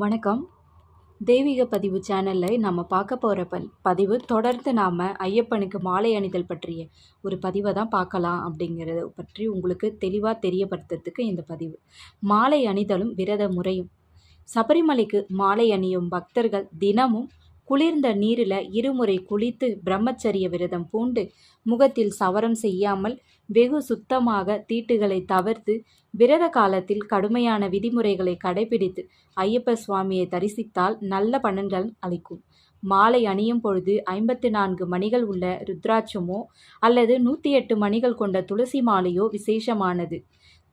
வணக்கம். தெய்வீக பதிவு சேனலில் நம்ம பார்க்க போகிற ப பதிவு தொடர்ந்து நாம் ஐயப்பனுக்கு மாலை அணிதல் பற்றிய ஒரு பதிவை தான் பார்க்கலாம் அப்படிங்கிறத பற்றி உங்களுக்கு தெளிவாக தெரியப்படுத்துறதுக்கு இந்த பதிவு. மாலை அணிதலும் விரத முறையும். சபரிமலைக்கு மாலை அணியும் பக்தர்கள் தினமும் குளிர்ந்த நீரில் இருமுறை குளித்து பிரம்மச்சரிய விரதம் பூண்டு முகத்தில் சவரம் செய்யாமல் வெகு சுத்தமாக தீட்டுகளை தவிர்த்து விரத காலத்தில் கடுமையான விதிமுறைகளை கடைபிடித்து ஐயப்ப சுவாமியை தரிசித்தால் நல்ல பலன்கள் அளிக்கும். மாலை அணியும் பொழுது ஐம்பத்து நான்கு மணிகள் உள்ள ருத்ராட்சமோ அல்லது நூற்றி எட்டு மணிகள் கொண்ட துளசி மாலையோ விசேஷமானது.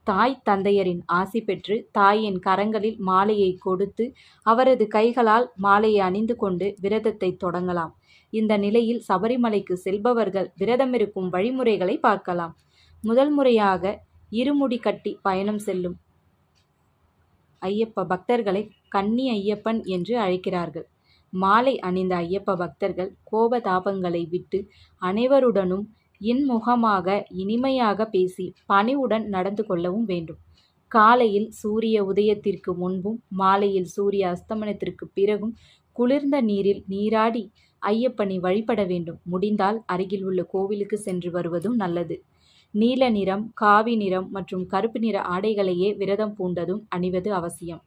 தாய் தந்தையரின் ஆசி பெற்று தாயின் கரங்களில் மாலையை கொடுத்து அவரது கைகளால் மாலையை அணிந்து கொண்டு விரதத்தை தொடங்கலாம். இந்த நிலையில் சபரிமலைக்கு செல்பவர்கள் விரதமிருக்கும் வழிமுறைகளை பார்க்கலாம். முதல் முறையாக இருமுடி கட்டி பயணம் செல்லும் ஐயப்ப பக்தர்களை கன்னி ஐயப்பன் என்று அழைக்கிறார்கள். மாலை அணிந்த ஐயப்ப பக்தர்கள் கோபதாபங்களை விட்டு அனைவருடனும் இன்முகமாக இனிமையாக பேசி பணிவுடன் நடந்து கொள்ளவும் வேண்டும். காலையில் சூரிய உதயத்திற்கு முன்பும் மாலையில் சூரிய அஸ்தமனத்திற்கு பிறகும் குளிர்ந்த நீரில் நீராடி ஐயப்பனை வழிபட வேண்டும். முடிந்தால் அருகில் உள்ள கோவிலுக்கு சென்று வருவதும் நல்லது. நீல நிறம் காவி நிறம் மற்றும் கருப்பு நிற ஆடைகளையே விரதம் பூண்டதும் அணிவது அவசியம்.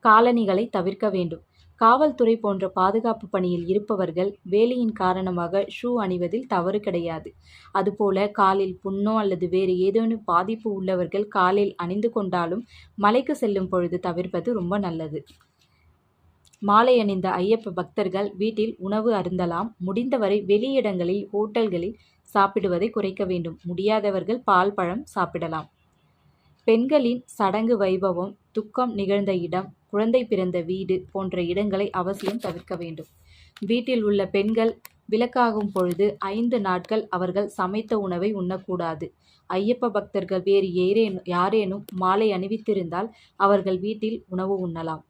காலணிகளை தவிர்க்க வேண்டும். காவல்துறை போன்ற பாதுகாப்பு பணியில் இருப்பவர்கள் வேலையின் காரணமாக ஷூ அணிவதில் தவறு கிடையாது. அதுபோல காலில் புண்ணோ அல்லது வேறு ஏதேனும் பாதிப்பு உள்ளவர்கள் காலில் அணிந்து கொண்டாலும் மலைக்கு செல்லும் பொழுது தவிர்ப்பது ரொம்ப நல்லது. மாலை அணிந்த ஐயப்ப பக்தர்கள் வீட்டில் உணவு அருந்தலாம். முடிந்தவரை வெளியிடங்களில் ஹோட்டல்களில் சாப்பிடுவதை குறைக்க வேண்டும். முடியாதவர்கள் பால் பழம் சாப்பிடலாம். பெண்களின் சடங்கு வைபவம் துக்கம் நிகழ்ந்த இடம் குழந்தை பிறந்த வீடு போன்ற இடங்களை அவசியம் தவிர்க்க வேண்டும். வீட்டில் உள்ள பெண்கள் விளக்காகும் பொழுது ஐந்து நாட்கள் அவர்கள் சமைத்த உணவை உண்ணக்கூடாது. ஐயப்ப பக்தர்கள் வேறு ஏறேனும் யாரேனும் மாலை அணிவித்திருந்தால் அவர்கள் வீட்டில் உணவு உண்ணலாம்.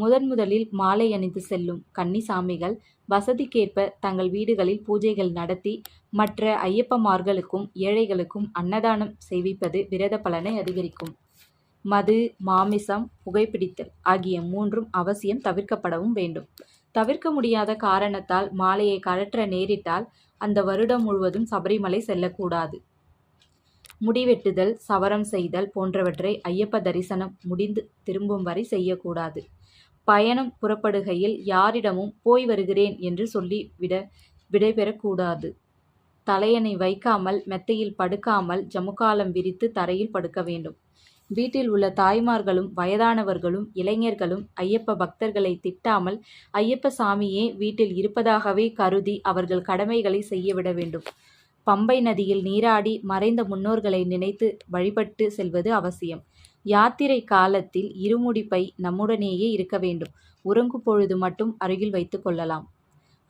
முதன் முதலில் மாலை அணிந்து செல்லும் கன்னிசாமிகள் வசதிக்கேற்ப தங்கள் வீடுகளில் பூஜைகள் நடத்தி மற்ற ஐயப்பமார்களுக்கும் ஏழைகளுக்கும் அன்னதானம் செய்விப்பது விரத பலனை அதிகரிக்கும். மது மாமிசம் புகைப்பிடித்தல் ஆகிய மூன்றும் அவசியம் தவிர்க்கப்படவும் வேண்டும். தவிர்க்க முடியாத காரணத்தால் மாலையை கழற்ற நேரிட்டால் அந்த வருடம் முழுவதும் சபரிமலை செல்லக்கூடாது. முடிவெட்டுதல் சவரம் செய்தல் போன்றவற்றை ஐயப்ப தரிசனம் முடிந்து திரும்பும் வரை செய்யக்கூடாது. பயணம் புறப்படுகையில் யாரிடமும் போய் வருகிறேன் என்று சொல்லி விட விடைபெறக்கூடாது. தலையணை வைக்காமல் மெத்தையில் படுக்காமல் ஜமுக்காலம் விரித்து தரையில் படுக்க வேண்டும். வீட்டில் உள்ள தாய்மார்களும் வயதானவர்களும் இளைஞர்களும் ஐயப்ப பக்தர்களை திட்டாமல் ஐயப்ப சாமியே வீட்டில் இருப்பதாகவே கருதி அவர்கள் கடமைகளை செய்யவிட வேண்டும். பம்பை நதியில் நீராடி மறைந்த முன்னோர்களை நினைத்து வழிபட்டு செல்வது அவசியம். யாத்திரை காலத்தில் இருமுடிப்பை நம்முடனேயே இருக்க வேண்டும். உறங்கு பொழுது மட்டும் அருகில் வைத்து கொள்ளலாம்.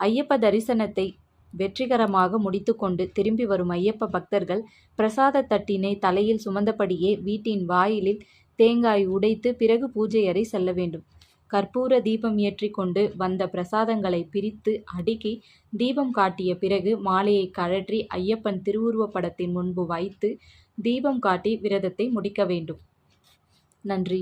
ஐயப்ப தரிசனத்தை வெற்றிகரமாக முடித்துக்கொண்டு திரும்பி வரும் ஐயப்ப பக்தர்கள் பிரசாத தட்டினை தலையில் சுமந்தபடியே வீட்டின் வாயிலில் தேங்காய் உடைத்து பிறகு பூஜை அறை செல்ல வேண்டும். கற்பூர தீபம் ஏற்றி கொண்டு வந்த பிரசாதங்களை பிரித்து அடுக்கி தீபம் காட்டிய பிறகு மாலையை கழற்றி ஐயப்பன் திருவுருவப்படத்தின் முன்பு வைத்து தீபம் காட்டி விரதத்தை முடிக்க வேண்டும். நன்றி.